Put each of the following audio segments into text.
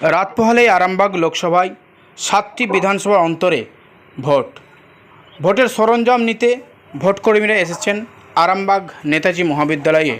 রাত পোহালেই আরামবাগ লোকসভায় সাতটি বিধানসভা অন্তরে ভোট। ভোটের সরঞ্জাম নিতে ভোটকর্মীরা এসেছেন আরামবাগ নেতাজি মহাবিদ্যালয়ে।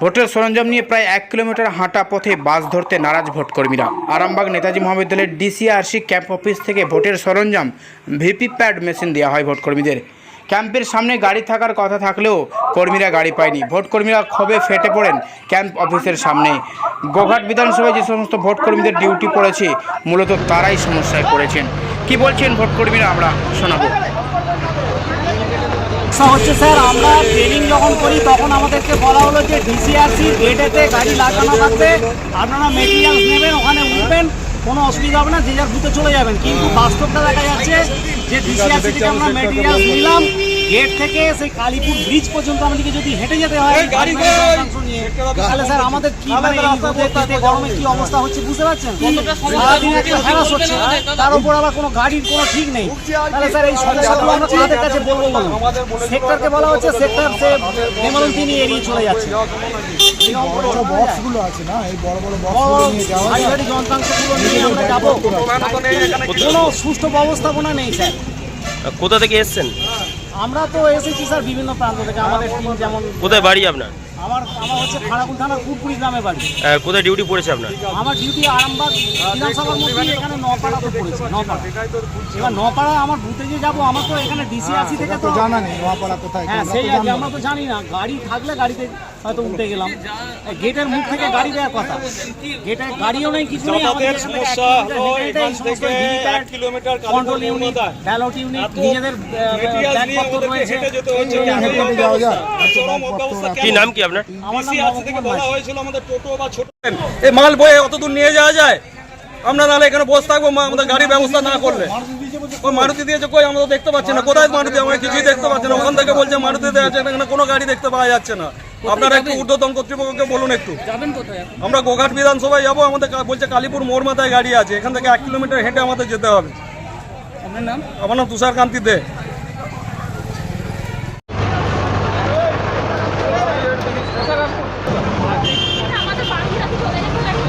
ভোটের সরঞ্জাম নিয়ে প্রায় এক কিলোমিটার হাঁটা পথে বাস ধরতে নারাজ ভোটকর্মীরা। আরামবাগ নেতাজি মহাবিদ্যালয়ের ডিসিআরসি ক্যাম্প অফিস থেকে ভোটের সরঞ্জাম, ভিপি প্যাড মেশিন দেওয়া হয় ভোটকর্মীদের। ক্যাম্পের সামনে গাড়ি থাকার কথা থাকলেও কর্মীরা গাড়ি পায়নি। ভোটকর্মীরা ক্ষোভে ফেটে পড়েন ক্যাম্প অফিসের সামনে। গোঘাট বিধানসভায় যে সমস্ত ভোটকর্মীদের ডিউটি পড়েছে মূলত তারাই সমস্যায় পড়েছেন। কি বলছেন ভোটকর্মীরা আমরা শোনাবো। হচ্ছে স্যার, আমরা ট্রেনিং যখন করি, তখন আমাদেরকে বলা হলো যে ডিসিআরসি গেটেতে গাড়ি লাগানো থাকবে। আপনারা মেটেরিয়ালস নেবেন, ওখানে উঠবেন, কোনো অসুবিধা হবে না, যে যার বুথে চলে যাবেন। কিন্তু বাস্তবটা দেখা যাচ্ছে যে ডিসিআরসি থেকে আমরা মেটেরিয়ালস নিলাম গেট থেকে সেই কালীপুর ব্রিজ পর্যন্ত আমাদেরকে যদি হেঁটে যেতে হয় তাহলে স্যার আমাদের কি মানে গরমে কি অবস্থা হচ্ছে বুঝতে পারছেন? হ্যারাস হচ্ছে তার উপর আবার কোনো গাড়ির কোনো ঠিক নেই। তাহলে স্যার এই সমস্যাগুলো আমরা কাদের কাছে বলব বলুন। সেক্টরকে বলা হচ্ছে সেক্টর সে নিমন্ত্রণ তিনি এড়িয়ে চলে যাচ্ছে। বক্সগুলো আছে না এই বড় বড় বড় বক্সগুলো নিয়ে যাওয়া ভারী ভারী যন্ত্রাংশগুলো নিয়ে আমরা যাব। কোনো সুষ্ঠু ব্যবস্থাপনা নেই স্যার। কোথা থেকে এসছেন? আমরা তো এসেছি স্যার বিভিন্ন প্রান্ত থেকে। আমাদের টিম যেমন কোথায় বাড়ি আপনার? আমার আমার হচ্ছে খাড়াকুল থানার কুরপুরি গ্রামে বাড়ি। আহ, কোথায় ডিউটি পড়েছে আপনার? আমার ডিউটি আরামবাগ বিধানসভার মধ্যে এখানে নপাড়াতে পড়েছে নপাড়া। এবার নপাড়া আমার বুথে যে যাব আমার তো এখানে ডিসি আসি থেকে তো জানা নেই নোয়াপাড়া কোথায় হ্যাঁ সেই আছে আমরা তো জানি না। গাড়ি থাকলে গাড়িতে হয়তো উঠে গেলাম। গেটের মুখ থেকে গাড়ি দেওয়ার কথা। গেটে গাড়িও নেই কিছু নেই আমাদের এখান থেকে এক কিলোমিটার হেঁটে হেঁটে এই সমস্ত kilometre control unit ballot unit নিজেদের ব্যাগপত্র রয়েছে। হেঁটে হেঁটে যাওয়া যায় চরম ব্যাগপত্র অবস্থা রাখা। কি নাম কি আপনার? আমার নাম থেকে বলা হয়েছিল আমাদের টোটো বা ছোট এই মাল বয়ে অত দূর নিয়ে যাওয়া যায়? আমরা নাহলে এখানে বসে থাকব আমাদের গাড়ির ব্যবস্থা না করলে। ওই মারুতি দিয়েছে কই আমরা তো দেখতে পাচ্ছি না। কোথায় মারুতি? আমরা কিছুই দেখতে পাচ্ছি না। ওখান থেকে বলছে মারুতি দেওয়া আছে এখানে কোনো গাড়ি দেখতে পাওয়া যাচ্ছে না। আপনারা একটু ঊর্ধ্বতন কর্তৃপক্ষকে বলুন একটু। আমরা গোঘাট বিধানসভায় যাব আমাদের বলছে কালীপুর মোড় মাথায় গাড়ি আছে এখান থেকে এক কিলোমিটার হেঁটে আমাদের যেতে হবে। আমার নাম তুষার কান্তি দে আমাদের বাড়ি রাখি চলে গেছে গাড়িতে